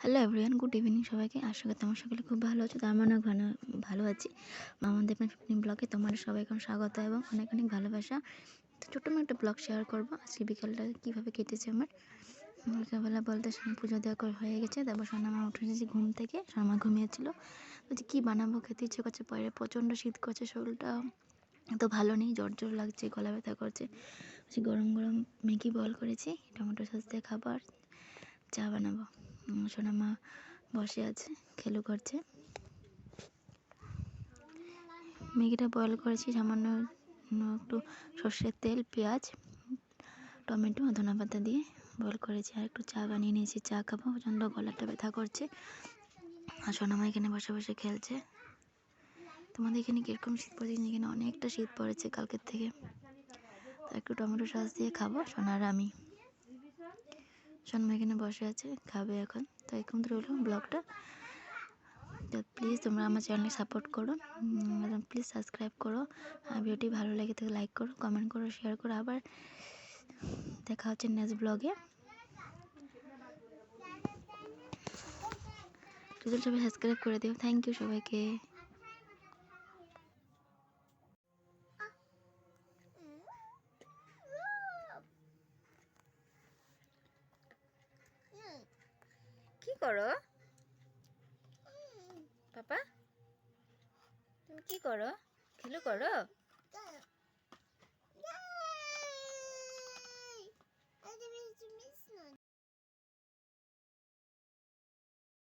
Hello everyone good evening সবাইকে। আশা করি তোমার সকলে খুব ভালো আছো তার মানে ভালো ভালো আছি। দেবন ফিফটিন ব্লগে তোমার সবাইকে স্বাগত এবং অনেক অনেক ভালোবাসা। তো ছোট্ট একটা ব্লগ শেয়ার করব। আজকে বিকালটা কীভাবে কেটেছে আমার? বিকালবেলা বলতে সময় পুজো দেওয়া হয়ে গেছে, তারপর সোনামা উঠে এসেছি ঘুম থেকে সোনামা ঘুমিয়েছিল। বলছি, কী বানাবো? খেতে ইচ্ছে করছে, পরে প্রচণ্ড শীত করছে শরীরটা। তো ভালো নেই, জ্বর জ্বর লাগছে, গলা ব্যথা করছে। বলছি, গরম গরম ম্যাগি বল করেছি, টমেটো সস দিয়ে খাবার চা বানাবো। সোনামা বসে আছে, খেলু করছে। ম্যাগিটা বয়েল করেছি, সামান্য একটু সর্ষের তেল, পেঁয়াজ, টমেটো, ধনে পাতা দিয়ে বয়েল করেছি। আর একটু চা বানিয়ে নিয়েছি, চা খাব। প্রচণ্ড গলাটা ব্যথা করছে। আর সোনামা এখানে বসে বসে খেলছে। তোমাদের এখানে কীরকম শীত পড়েছে এখানে অনেকটা শীত পড়েছে কালকের থেকে। একটু টমেটো সস দিয়ে খাব, সোনার আমি। সোনামা এখানে বসে আছে, খাবে এখন। তো এখন তো রইল ব্লগটা। তো প্লিজ তোমরা আমার চ্যানেলকে সাপোর্ট করো। প্লিজ সাবস্ক্রাইব করো। ভিডিওটি ভালো লেগে থাকে লাইক করো কমেন্ট করো শেয়ার করো। আবার দেখা হচ্ছে নেক্সট ব্লগে সবাই সাবস্ক্রাইব করে দিও। থ্যাংক ইউ সবাইকে। করো? পাপা? তুমি কি করো? খেলু করো?